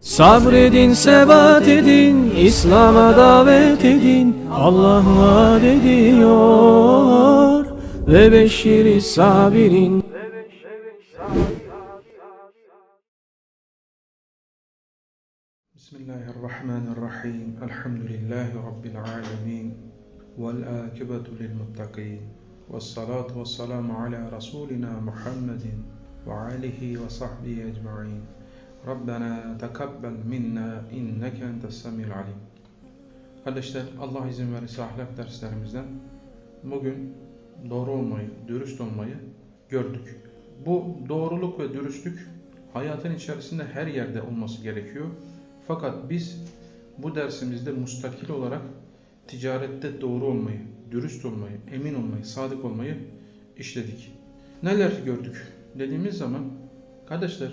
Sabredin sebat edin İslam'a davet edin Allah vaat ediyor Ve beşiri sabirin بسم الله الرحمن الرحيم الحمد لله رب العالمين والآكبة للمتقين والصلاة والسلام على رسولنا محمد وعليه وصحبه أجمعين Rabbena tekabbel minna inneke entes semil alim. Kardeşler Allah izin verirse ahlak derslerimizden bugün doğru olmayı, dürüst olmayı gördük. Bu doğruluk ve dürüstlük hayatın içerisinde her yerde olması gerekiyor. Fakat biz bu dersimizde mustakil olarak ticarette doğru olmayı, dürüst olmayı, emin olmayı, sadık olmayı işledik. Neler gördük dediğimiz zaman kardeşler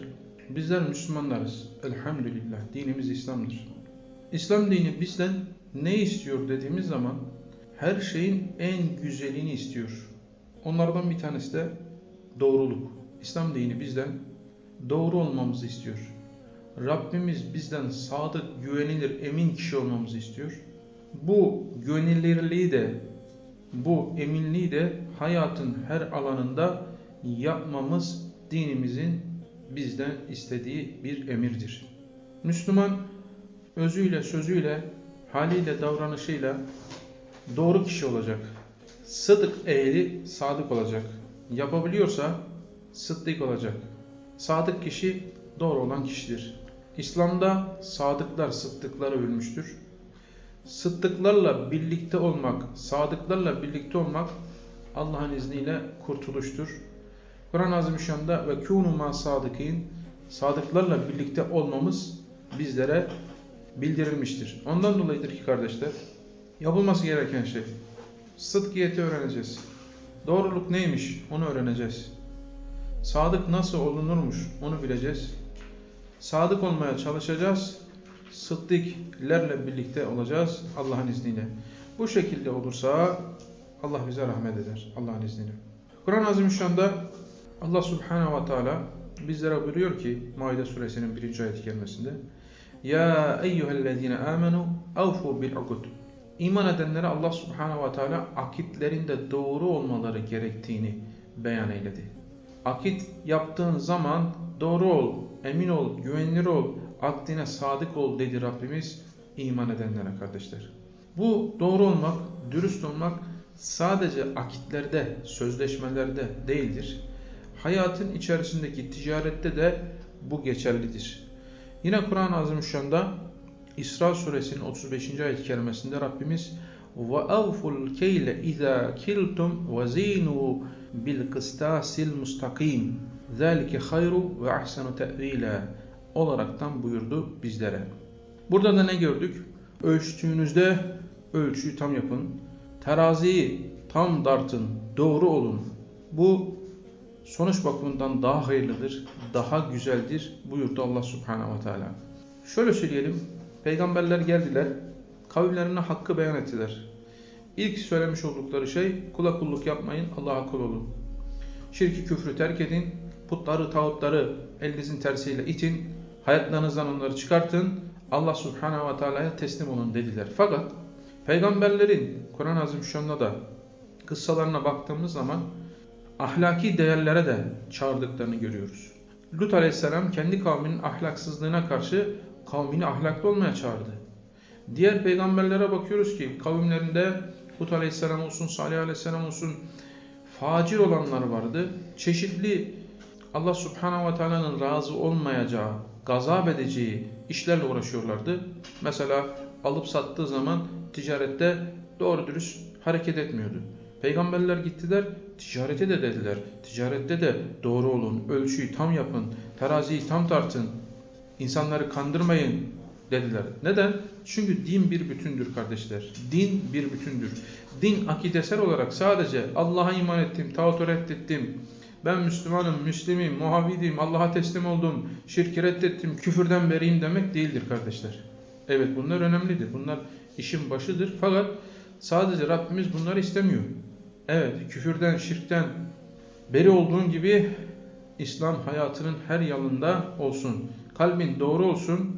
bizler Müslümanlarız. Elhamdülillah dinimiz İslam'dır. İslam dini bizden ne istiyor dediğimiz zaman her şeyin en güzelini istiyor. Onlardan bir tanesi de doğruluk. İslam dini bizden doğru olmamızı istiyor. Rabbimiz bizden sadık, güvenilir, emin kişi olmamızı istiyor. Bu güvenilirliği de, bu eminliği de hayatın her alanında yapmamız dinimizin bizden istediği bir emirdir. Müslüman özüyle, sözüyle, haliyle, davranışıyla doğru kişi olacak. Sıdık ehli sadık olacak. Yapabiliyorsa sıddık olacak. Sadık kişi doğru olan kişidir. İslam'da sadıklar sıddıklara övülmüştür. Sıddıklarla birlikte olmak, sadıklarla birlikte olmak Allah'ın izniyle kurtuluştur. Kur'an-ı Azimüşşan'da ve kûnû mâ sadıkîn sadıklarla birlikte olmamız bizlere bildirilmiştir. Ondan dolayıdır ki kardeşler yapılması gereken şey sıdkiyeti öğreneceğiz. Doğruluk neymiş onu öğreneceğiz. Sadık nasıl olunurmuş onu bileceğiz. Sadık olmaya çalışacağız. Sıddıklerle birlikte olacağız Allah'ın izniyle. Bu şekilde olursa Allah bize rahmet eder Allah'ın izniyle. Kur'an-ı Azimüşşan'da Allah Subhanahu ve Teala bizlere buyuruyor ki Maide suresinin birinci ayet kelimesinde Ya eyyühellezine amenu avfu bil ukud İman edenlere Allah Subhanahu ve Teala akitlerinde doğru olmaları gerektiğini beyan eyledi. Akit yaptığın zaman doğru ol, emin ol, güvenilir ol, akdine sadık ol dedi Rabbimiz iman edenlere kardeşler. Bu doğru olmak, dürüst olmak sadece akitlerde, sözleşmelerde değildir. Hayatın içerisindeki ticarette de bu geçerlidir. Yine Kur'an-ı Azimüşşan'da İsra suresinin 35. ayet kerimesinde Rabbimiz ve avful keyle iza kiltum ve zinu bil kıstasil mustakim zelike hayru ve ahsanu te'vile olaraktan buyurdu bizlere. Burada da ne gördük? Ölçtüğünüzde ölçüyü tam yapın. Teraziyi tam dartın, doğru olun. Bu sonuç bakımından daha hayırlıdır, daha güzeldir buyurdu Allah Subhanahu ve Teala. Şöyle söyleyelim. Peygamberler geldiler. Kavimlerine hakkı beyan ettiler. İlk söylemiş oldukları şey kula kulluk yapmayın, Allah'a kul olun. Şirki küfrü terk edin, putları, tağutları elinizin tersiyle itin, hayatlarınızdan onları çıkartın, Allah Subhanahu ve Teala'ya teslim olun dediler. Fakat peygamberlerin Kur'an-ı Azimüşşan'da da kıssalarına baktığımız zaman ahlaki değerlere de çağırdıklarını görüyoruz. Lut aleyhisselam kendi kavminin ahlaksızlığına karşı kavmini ahlaklı olmaya çağırdı. Diğer peygamberlere bakıyoruz ki kavimlerinde Lut aleyhisselam olsun, Salih aleyhisselam olsun facir olanlar vardı. Çeşitli Allah subhanahu ve teala'nın razı olmayacağı, gazap edeceği işlerle uğraşıyorlardı. Mesela alıp sattığı zaman ticarette doğru dürüst hareket etmiyordu. Peygamberler gittiler, ticarete de dediler. Ticarette de doğru olun, ölçüyü tam yapın, teraziyi tam tartın, insanları kandırmayın dediler. Neden? Çünkü din bir bütündür kardeşler. Din bir bütündür. Din akidesel olarak sadece Allah'a iman ettim, tağutu reddettim, ben Müslümanım, Müslimim, muhavidiyim, Allah'a teslim oldum, şirki reddettim, küfürden beriyim demek değildir kardeşler. Evet bunlar önemlidir. Bunlar işin başıdır. Fakat sadece Rabbimiz bunları istemiyor. Evet küfürden, şirkten beri olduğun gibi İslam hayatının her yanında olsun. Kalbin doğru olsun,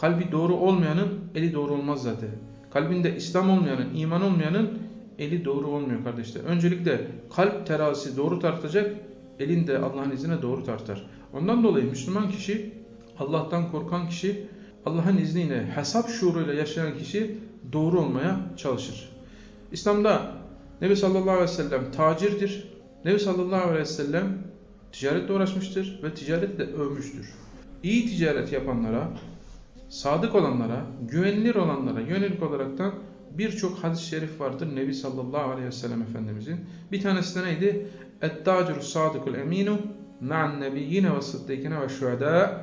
Kalbi doğru olmayanın eli doğru olmaz zaten. Kalbinde İslam olmayanın, iman olmayanın eli doğru olmuyor kardeşler. Öncelikle kalp terazisi doğru tartacak, elin de Allah'ın izniyle doğru tartar. Ondan dolayı Müslüman kişi, Allah'tan korkan kişi, Allah'ın izniyle hesap şuuruyla yaşayan kişi doğru olmaya çalışır. İslam'da Nebi sallallahu aleyhi ve sellem tacirdir. Nebi sallallahu aleyhi ve sellem ticaretle uğraşmıştır ve ticaretle övmüştür. İyi ticaret yapanlara, sadık olanlara, güvenilir olanlara yönelik olaraktan birçok hadis-i şerif vardır Nebi sallallahu aleyhi ve sellem Efendimizin. Bir tanesi de neydi? Et-taciru sadıkul eminu ma'an nebiyyine ve sıddikine ve şuhada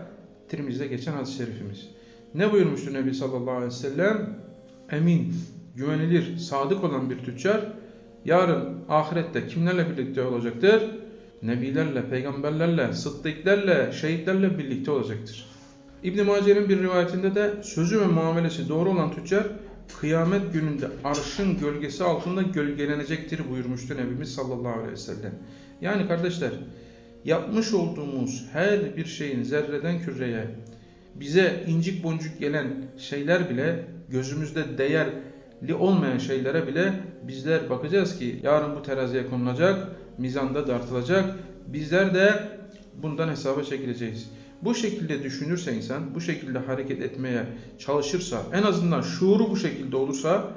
Tirmiz'de geçen hadis-i şerifimiz. Ne buyurmuştu Nebi sallallahu aleyhi ve sellem? Emin, güvenilir, sadık olan bir tüccar yarın ahirette kimlerle birlikte olacaktır? Nebilerle, peygamberlerle, sıddıklerle, şehitlerle birlikte olacaktır. İbn-i Mace'nin bir rivayetinde de sözü ve muamelesi doğru olan tüccar kıyamet gününde arşın gölgesi altında gölgelenecektir buyurmuştu Nebimiz sallallahu aleyhi ve sellem. Yani kardeşler yapmış olduğumuz her bir şeyin zerreden küreye bize incik boncuk gelen şeyler bile gözümüzde değerli olmayan şeylere bile bizler bakacağız ki yarın bu teraziye konulacak, mizanda dartılacak. Bizler de bundan hesaba çekileceğiz. Bu şekilde düşünürse insan, bu şekilde hareket etmeye çalışırsa, en azından şuuru bu şekilde olursa,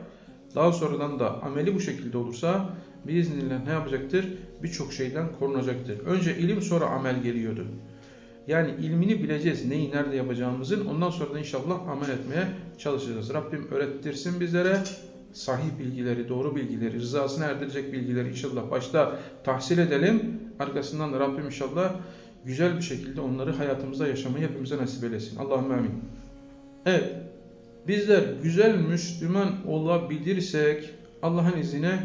daha sonradan da ameli bu şekilde olursa, biiznillah ne yapacaktır? Birçok şeyden korunacaktır. Önce ilim sonra amel geliyordu. Yani ilmini bileceğiz, neyi nerede yapacağımızın, ondan sonra da inşallah amel etmeye çalışacağız. Rabbim öğrettirsin bizlere, sahih bilgileri, doğru bilgileri, rızasına erdirecek bilgileri inşallah başta tahsil edelim. Arkasından da Rabbim inşallah güzel bir şekilde onları hayatımızda yaşamayı hepimize nasip eylesin. Allahümme amin. Evet, bizler güzel Müslüman olabilirsek Allah'ın izniyle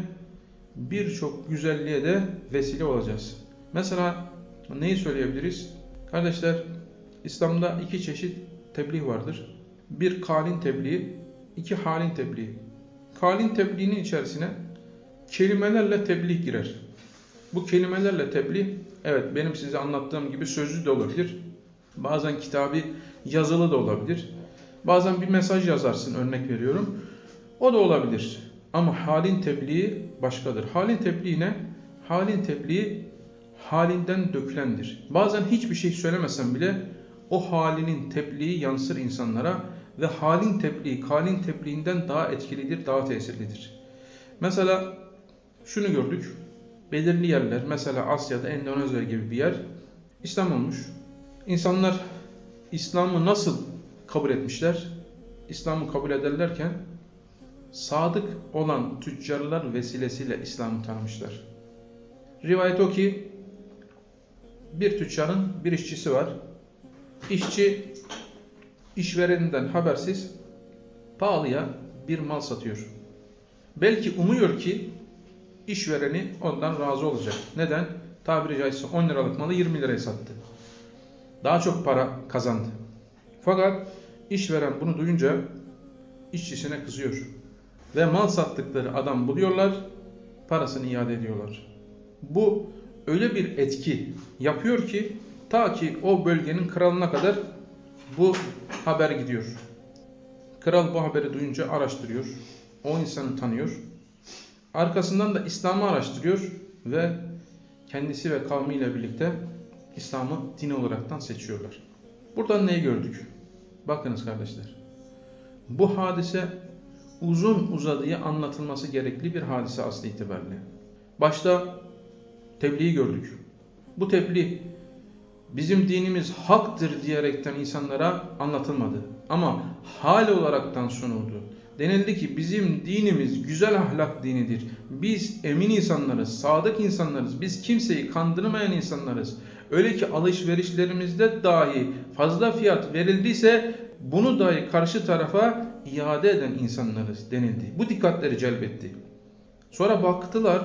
birçok güzelliğe de vesile olacağız. Mesela neyi söyleyebiliriz? Kardeşler, İslam'da iki çeşit tebliğ vardır. Bir kalin tebliği, iki halin tebliği. Kalin tebliğinin içerisine kelimelerle tebliğ girer. Bu kelimelerle tebliğ, evet benim size anlattığım gibi sözlü de olabilir. Bazen kitabı yazılı da olabilir. Bazen bir mesaj yazarsın örnek veriyorum. O da olabilir. Ama halin tebliği başkadır. Halin tebliği ne? Halin tebliği halinden dökülendir. Bazen hiçbir şey söylemesen bile o halinin tebliği yansır insanlara ve halin tebliği kalin tebliğinden daha etkilidir, daha tesirlidir. Mesela şunu gördük. Belirli yerler, mesela Asya'da Endonezya gibi bir yer İslam olmuş. İnsanlar İslam'ı nasıl kabul etmişler? İslam'ı kabul ederlerken sadık olan tüccarlar vesilesiyle İslam'ı tanımışlar. Rivayet o ki bir tüccarın bir işçisi var. İşçi işvereninden habersiz pahalıya bir mal satıyor. Belki umuyor ki işvereni ondan razı olacak. Neden? Tabiri caizse 10 liralık malı 20 liraya sattı. Daha çok para kazandı. Fakat işveren bunu duyunca işçisine kızıyor. Ve mal sattıkları adam buluyorlar, parasını iade ediyorlar. Bu öyle bir etki yapıyor ki ta ki o bölgenin kralına kadar bu haber gidiyor. Kral bu haberi duyunca araştırıyor. O insanı tanıyor. Arkasından da İslam'ı araştırıyor ve kendisi ve kavmiyle birlikte İslam'ı din olaraktan seçiyorlar. Buradan neyi gördük? Bakınız kardeşler. Bu hadise uzun uzadıya anlatılması gerekli bir hadise aslı itibariyle. Başta tebliği gördük. Bu tebliğ bizim dinimiz haktır diyerekten insanlara anlatılmadı. Ama hal olaraktan sunuldu. Denildi ki bizim dinimiz güzel ahlak dinidir. Biz emin insanlarız, sadık insanlarız. Biz kimseyi kandırmayan insanlarız. Öyle ki alışverişlerimizde dahi fazla fiyat verildiyse bunu dahi karşı tarafa iade eden insanlarız denildi. Bu dikkatleri celbetti. Sonra baktılar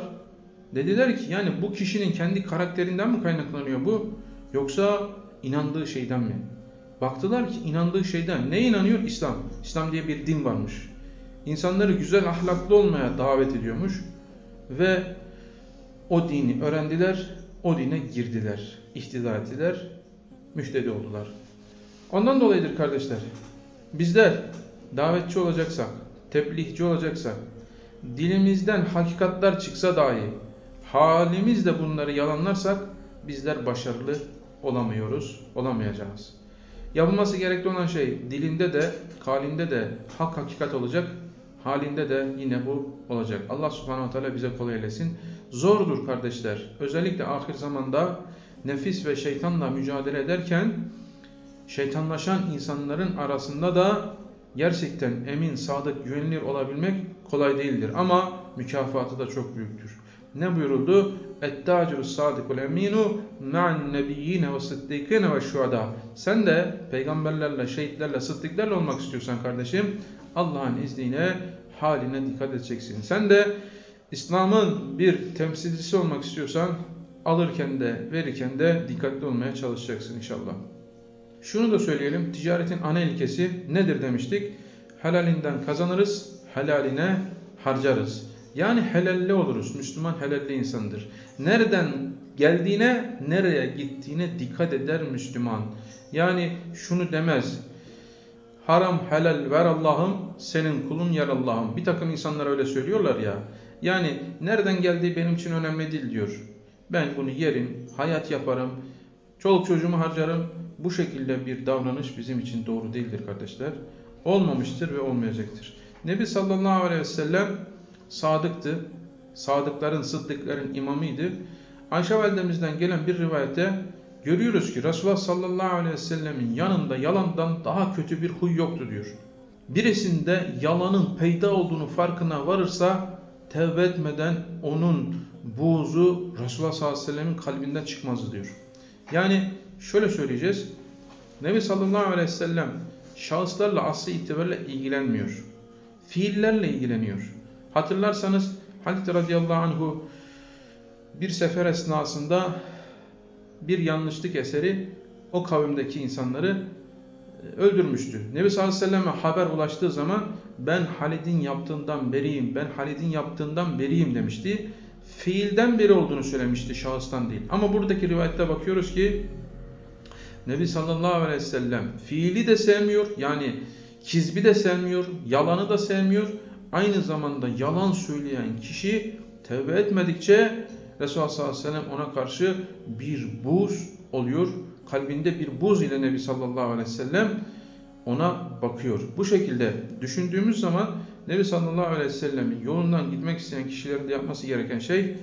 dediler ki yani bu kişinin kendi karakterinden mi kaynaklanıyor bu yoksa inandığı şeyden mi? Baktılar ki inandığı şeyden. Ne inanıyor? İslam. İslam diye bir din varmış. İnsanları güzel ahlaklı olmaya davet ediyormuş ve o dini öğrendiler, o dine girdiler, ihtida ettiler, müftedi oldular. Ondan dolayıdır kardeşler. Bizler davetçi olacaksak, tebliğci olacaksak, dilimizden hakikatler çıksa dahi halimizle bunları yalanlarsak bizler başarılı olamıyoruz, olamayacağız. Yapılması gerekli olan şey dilinde de, kalinde de hak hakikat olacak, halinde de yine bu olacak. Allah subhanahu teala bize kolay eylesin. Zordur kardeşler. Özellikle ahir zamanda nefis ve şeytanla mücadele ederken şeytanlaşan insanların arasında da gerçekten emin, sadık, güvenilir olabilmek kolay değildir. Ama mükafatı da çok büyüktür. Ne buyuruldu? Ettacirü sadikul eminu ma'an nebiyyine ve sıddikine ve şuada. Sen de peygamberlerle, şehitlerle, sıddıklarla olmak istiyorsan kardeşim Allah'ın izniyle haline dikkat edeceksin. Sen de İslam'ın bir temsilcisi olmak istiyorsan alırken de verirken de dikkatli olmaya çalışacaksın inşallah. Şunu da söyleyelim. Ticaretin ana ilkesi nedir demiştik? Helalinden kazanırız, helaline harcarız. Yani helalli oluruz. Müslüman helalli insandır. Nereden geldiğine, nereye gittiğine dikkat eder Müslüman. Yani şunu demez. Haram helal ver Allah'ım, senin kulun yer Allah'ım. Bir takım insanlar öyle söylüyorlar ya. Yani nereden geldiği benim için önemli değil diyor. Ben bunu yerim, hayat yaparım, çoluk çocuğumu harcarım. Bu şekilde bir davranış bizim için doğru değildir kardeşler. Olmamıştır ve olmayacaktır. Nebi sallallahu aleyhi ve sellem sadıktı. Sadıkların, sıddıkların imamıydı. Ayşe validemizden gelen bir rivayette görüyoruz ki Resulullah sallallahu aleyhi ve sellemin yanında yalandan daha kötü bir huy yoktu diyor. Birisinde yalanın peyda olduğunu farkına varırsa tevbe etmeden onun buğzu Resulullah sallallahu aleyhi ve sellemin kalbinden çıkmazdı diyor. Yani şöyle söyleyeceğiz. Nebi sallallahu aleyhi ve sellem şahıslarla aslı itibariyle ilgilenmiyor. Fiillerle ilgileniyor. Hatırlarsanız Halit radıyallahu anhu bir sefer esnasında bir yanlışlık eseri o kavimdeki insanları e, öldürmüştü. Nebi sallallahu aleyhi ve selleme haber ulaştığı zaman ben Halid'in yaptığından beriyim, ben Halid'in yaptığından beriyim demişti. Fiilden beri olduğunu söylemişti, şahıstan değil. Ama buradaki rivayette bakıyoruz ki Nebi sallallahu aleyhi ve sellem fiili de sevmiyor, yani kizbi de sevmiyor, yalanı da sevmiyor. Aynı zamanda yalan söyleyen kişi tevbe etmedikçe Resulullah sallallahu aleyhi ve sellem ona karşı bir buz oluyor. Kalbinde bir buz ile Nebi sallallahu aleyhi ve sellem ona bakıyor. Bu şekilde düşündüğümüz zaman Nebi sallallahu aleyhi ve sellemin yolundan gitmek isteyen kişilerin de yapması gereken şey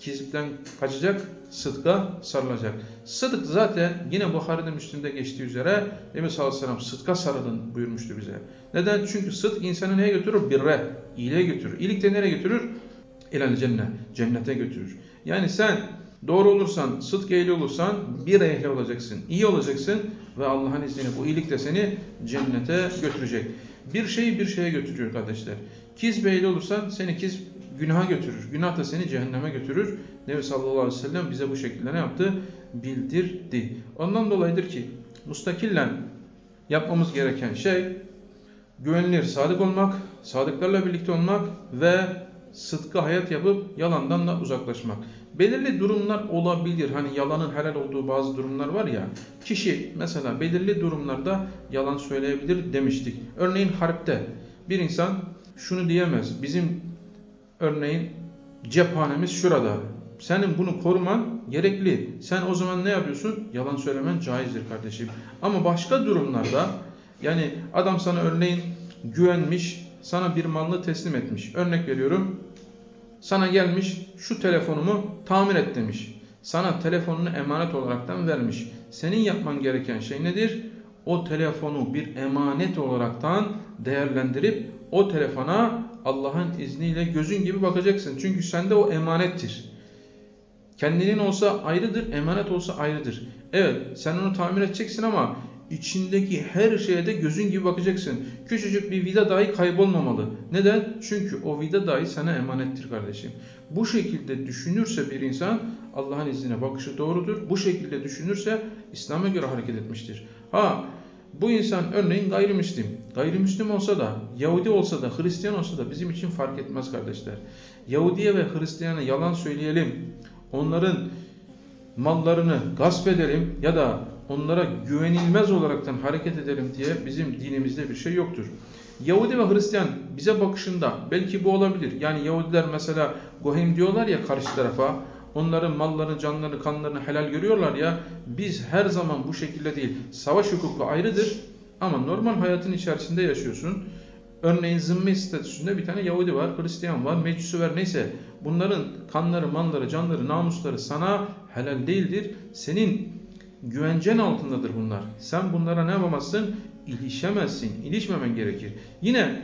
kizipten kaçacak, sıdka sarılacak. Sıdk zaten yine Bukhari'de Müslim'de geçtiği üzere Nebi sallallahu aleyhi ve sellem sıdka sarılın buyurmuştu bize. Neden? Çünkü sıdk insanı neye götürür? Birre, iyiliğe götürür. İyilik de nereye götürür? İlal cennet, cennete götürür. Yani sen doğru olursan, sıdk ehli olursan bir ehli olacaksın, iyi olacaksın ve Allah'ın izniyle bu iyilik de seni cennete götürecek. Bir şeyi bir şeye götürüyor kardeşler. Kizb ehli olursan seni kiz günaha götürür. Günah da seni cehenneme götürür. Nebi sallallahu aleyhi ve sellem bize bu şekilde ne yaptı? Bildirdi. Ondan dolayıdır ki mustakillen yapmamız gereken şey güvenilir, sadık olmak, sadıklarla birlikte olmak ve sıdkı hayat yapıp yalandan da uzaklaşmak. Belirli durumlar olabilir. Hani yalanın helal olduğu bazı durumlar var ya. Kişi mesela belirli durumlarda yalan söyleyebilir demiştik. Örneğin harpte bir insan şunu diyemez. Bizim örneğin cephanemiz şurada. Senin bunu koruman gerekli. Sen o zaman ne yapıyorsun? Yalan söylemen caizdir kardeşim. Ama başka durumlarda yani adam sana örneğin güvenmiş, sana bir malını teslim etmiş. Örnek veriyorum. Sana gelmiş şu telefonumu tamir et demiş. Sana telefonunu emanet olaraktan vermiş. Senin yapman gereken şey nedir? O telefonu bir emanet olaraktan değerlendirip o telefona Allah'ın izniyle gözün gibi bakacaksın. Çünkü sende o emanettir. Kendinin olsa ayrıdır, emanet olsa ayrıdır. Evet sen onu tamir edeceksin ama içindeki her şeye de gözün gibi bakacaksın. Küçücük bir vida dahi kaybolmamalı. Neden? Çünkü o vida dahi sana emanettir kardeşim. Bu şekilde düşünürse bir insan Allah'ın izniyle bakışı doğrudur. Bu şekilde düşünürse İslam'a göre hareket etmiştir. Ha bu insan örneğin gayrimüslim. Gayrimüslim olsa da, Yahudi olsa da, Hristiyan olsa da bizim için fark etmez kardeşler. Yahudiye ve Hristiyana yalan söyleyelim. Onların mallarını gasp edelim ya da onlara güvenilmez olaraktan hareket edelim diye bizim dinimizde bir şey yoktur. Yahudi ve Hristiyan bize bakışında belki bu olabilir. Yani Yahudiler mesela Gohem diyorlar ya karşı tarafa onların mallarını, canlarını, kanlarını helal görüyorlar ya biz her zaman bu şekilde değil. Savaş hukuku ayrıdır ama normal hayatın içerisinde yaşıyorsun. Örneğin zimmi statüsünde bir tane Yahudi var, Hristiyan var, Mecusi var neyse. Bunların kanları, malları, canları, namusları sana helal değildir. Senin güvencen altındadır bunlar. Sen bunlara ne yapamazsın? İlişemezsin. İlişmemen gerekir. Yine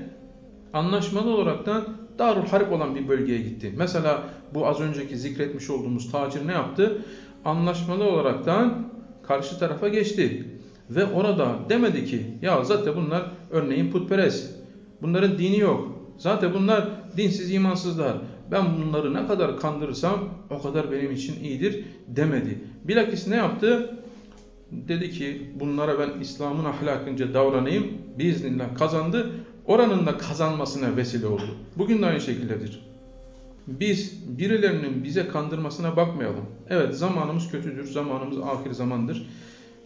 anlaşmalı olaraktan Darul Harp olan bir bölgeye gitti. Mesela bu az önceki zikretmiş olduğumuz tacir ne yaptı? Anlaşmalı olaraktan karşı tarafa geçti. Ve orada demedi ki ya zaten bunlar örneğin putperest. Bunların dini yok. Zaten bunlar dinsiz imansızlar. Ben bunları ne kadar kandırırsam o kadar benim için iyidir demedi. Bilakis ne yaptı? Dedi ki bunlara ben İslam'ın ahlakınca davranayım. Biiznillah kazandı. Oranın da kazanmasına vesile oldu. Bugün de aynı şekildedir. Biz birilerinin bize kandırmasına bakmayalım. Evet zamanımız kötüdür. Zamanımız ahir zamandır.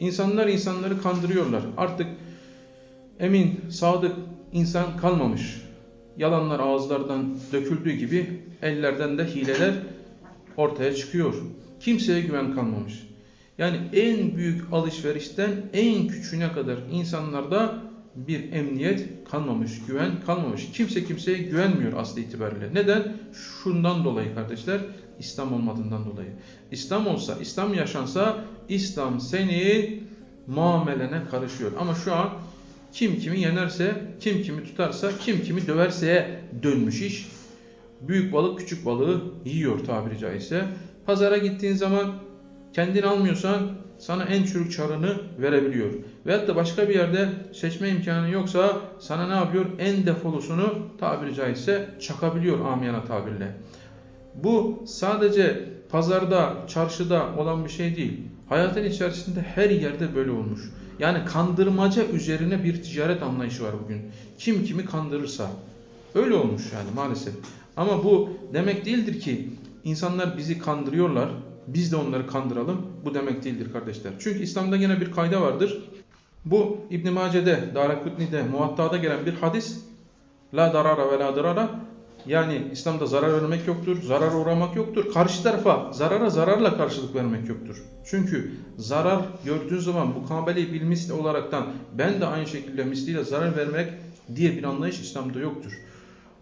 İnsanlar insanları kandırıyorlar. Artık emin, sadık insan kalmamış. Yalanlar ağızlardan döküldüğü gibi ellerden de hileler ortaya çıkıyor. Kimseye güven kalmamış. Yani en büyük alışverişten en küçüğüne kadar insanlarda bir emniyet kalmamış, güven kalmamış. Kimse kimseye güvenmiyor aslı itibariyle. Neden? Şundan dolayı kardeşler, İslam olmadığından dolayı. İslam olsa, İslam yaşansa, İslam senin muamelene karışıyor. Ama şu an kim kimi yenerse, kim kimi tutarsa, kim kimi döverseye dönmüş iş. Büyük balık küçük balığı yiyor tabiri caizse. Pazara gittiğin zaman kendin almıyorsan sana en çürük çarını verebiliyor. Veyahut da başka bir yerde seçme imkanı yoksa sana ne yapıyor? En defolusunu tabiri caizse çakabiliyor amiyana tabirle. Bu sadece pazarda, çarşıda olan bir şey değil. Hayatın içerisinde her yerde böyle olmuş. Yani kandırmaca üzerine bir ticaret anlayışı var bugün. Kim kimi kandırırsa. Öyle olmuş yani maalesef. Ama bu demek değildir ki insanlar bizi kandırıyorlar. Biz de onları kandıralım. Bu demek değildir kardeşler. Çünkü İslam'da yine bir kayda vardır. Bu İbn Mace'de, Darakutni'de, Muvatta'da gelen bir hadis. La darara ve la darara. Yani İslam'da zarar vermek yoktur, zarar uğramak yoktur. Karşı tarafa zarara zararla karşılık vermek yoktur. Çünkü zarar gördüğün zaman bu kabeli bil misli olaraktan ben de aynı şekilde misliyle zarar vermek diye bir anlayış İslam'da yoktur.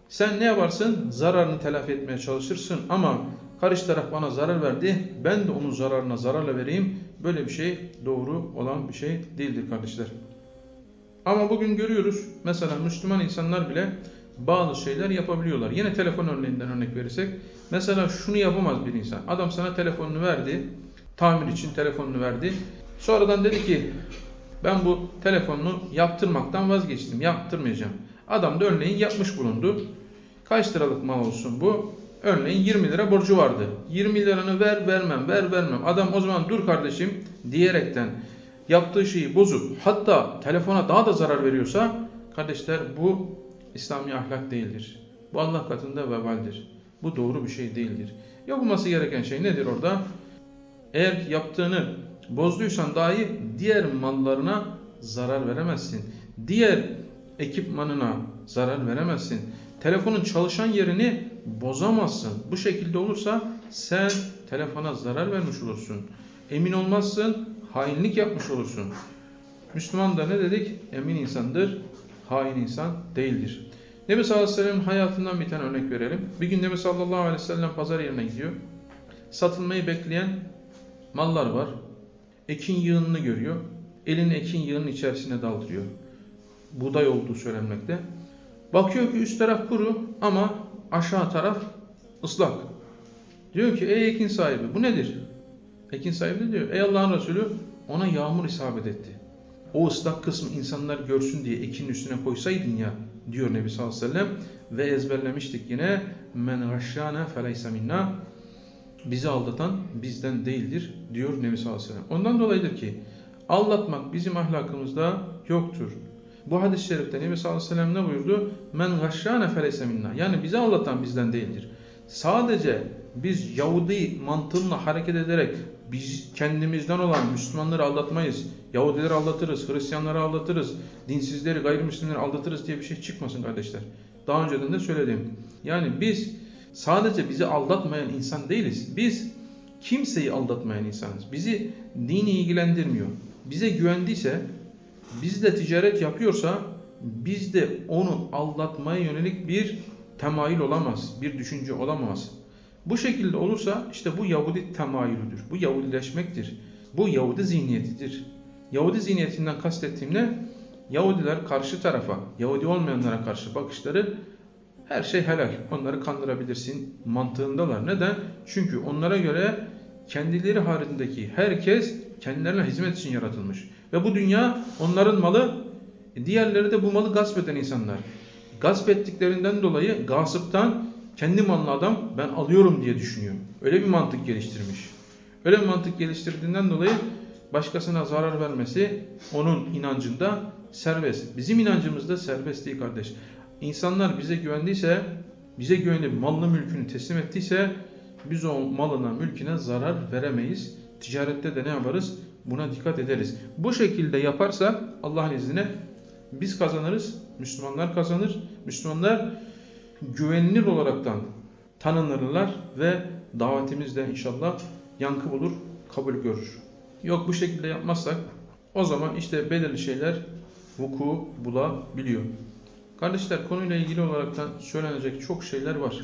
Sen ne yaparsın? Zararını telafi etmeye çalışırsın ama karşı taraf bana zarar verdi. Ben de onun zararına zararla vereyim. Böyle bir şey doğru olan bir şey değildir kardeşler. Ama bugün görüyoruz mesela Müslüman insanlar bile bazı şeyler yapabiliyorlar. Yine telefon örneğinden örnek verirsek mesela şunu yapamaz bir insan. Adam sana telefonunu verdi. Tamir için telefonunu verdi. Sonradan dedi ki ben bu telefonunu yaptırmaktan vazgeçtim. Yaptırmayacağım. Adam da örneğin yapmış bulundu. Kaç liralık mal olsun bu? Örneğin 20 lira borcu vardı. 20 liranı ver vermem ver vermem. Adam o zaman dur kardeşim diyerekten yaptığı şeyi bozup hatta telefona daha da zarar veriyorsa kardeşler bu İslami ahlak değildir. Bu Allah katında vebaldir. Bu doğru bir şey değildir. Yapılması gereken şey nedir orada? Eğer yaptığını bozduysan dahi diğer mallarına zarar veremezsin. Diğer ekipmanına zarar veremezsin. Telefonun çalışan yerini bozamazsın. Bu şekilde olursa sen telefona zarar vermiş olursun. Emin olmazsın, hainlik yapmış olursun. Müslüman da ne dedik? Emin insandır, hain insan değildir. Nebi sallallahu aleyhi ve sellem'in hayatından bir tane örnek verelim. Bir gün Nebi sallallahu aleyhi ve sellem pazar yerine gidiyor. Satılmayı bekleyen mallar var. Ekin yığınını görüyor. Elini ekin yığının içerisine daldırıyor. Buğday olduğu söylenmekte. Bakıyor ki üst taraf kuru ama aşağı taraf ıslak. Diyor ki ey ekin sahibi bu nedir? Ekin sahibi diyor ey Allah'ın Resulü ona yağmur isabet etti. O ıslak kısmı insanlar görsün diye ekinin üstüne koysaydın ya diyor Nebi sallallahu aleyhi ve sellem ve ezberlemiştik yine men gashşana feleyse minna bizi aldatan bizden değildir diyor Nebi sallallahu aleyhi ve sellem. Ondan dolayıdır ki aldatmak bizim ahlakımızda yoktur. Bu hadis-i şerifte Nebi sallallahu aleyhi ve sellem ne buyurdu? Men gashşane feleyse minna. Yani bizi aldatan bizden değildir. Sadece biz Yahudi mantığıyla hareket ederek biz kendimizden olan Müslümanları aldatmayız. Yahudileri aldatırız, Hristiyanları aldatırız, dinsizleri, gayrimüslimleri aldatırız diye bir şey çıkmasın kardeşler. Daha önceden de söyledim. Yani biz sadece bizi aldatmayan insan değiliz. Biz kimseyi aldatmayan insanız. Bizi dini ilgilendirmiyor. Bize güvendiyse, bizle ticaret yapıyorsa bizde onu aldatmaya yönelik bir temayül olamaz, bir düşünce olamaz. Bu şekilde olursa işte bu Yahudi temayülüdür. Bu Yahudileşmektir. Bu Yahudi zihniyetidir. Yahudi zihniyetinden kastettiğim ne? Yahudiler karşı tarafa, Yahudi olmayanlara karşı bakışları her şey helal. Onları kandırabilirsin mantığındalar. Neden? Çünkü onlara göre kendileri haricindeki herkes kendilerine hizmet için yaratılmış. Ve bu dünya onların malı, diğerleri de bu malı gasp eden insanlar. Gasp ettiklerinden dolayı gasıptan kendi malını adam ben alıyorum diye düşünüyor. Öyle bir mantık geliştirmiş. Öyle bir mantık geliştirdiğinden dolayı başkasına zarar vermesi onun inancında serbest. Bizim inancımızda serbest değil kardeş. İnsanlar bize güvendiyse, bize güvenip malını mülkünü teslim ettiyse biz o malına mülküne zarar veremeyiz. Ticarette de ne yaparız? Buna dikkat ederiz. Bu şekilde yaparsak Allah'ın izniyle biz kazanırız, Müslümanlar kazanır. Müslümanlar güvenilir olaraktan tanınırlar ve davetimiz de inşallah yankı bulur, kabul görür. Yok bu şekilde yapmazsak o zaman işte belirli şeyler vuku bulabiliyor. Kardeşler konuyla ilgili olaraktan söylenecek çok şeyler var.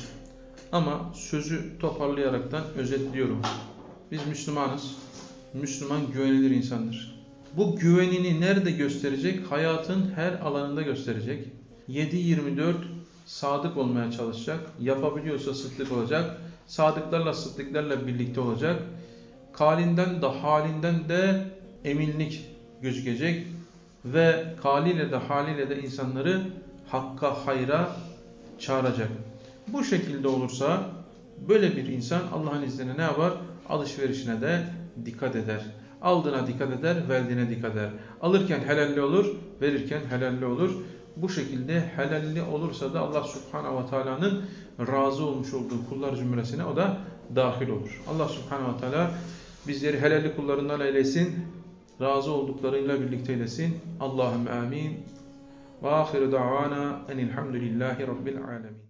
Ama sözü toparlayaraktan özetliyorum. Biz Müslümanız. Müslüman güvenilir insandır. Bu güvenini nerede gösterecek? Hayatın her alanında gösterecek. 7-24 sadık olmaya çalışacak. Yapabiliyorsa sıddık olacak. Sadıklarla sıddıklarla birlikte olacak. Kalinden de halinden de eminlik gözükecek. Ve kaliyle de haliyle de insanları hakka, hayra çağıracak. Bu şekilde olursa böyle bir insan Allah'ın izniyle ne yapar? Alışverişine de dikkat eder. Aldığına dikkat eder, verdiğine dikkat eder. Alırken helalli olur, verirken helalli olur. Bu şekilde helalli olursa da Allah Subhanahu ve Taala'nın razı olmuş olduğu kullar zümresine o da dahil olur. Allah Subhanahu ve Teala bizleri helalli kullarından eylesin. Razı olduklarıyla birlikte eylesin. Allahümme amin. Ve ahiru da'vana enilhamdülillahi rabbil alemin.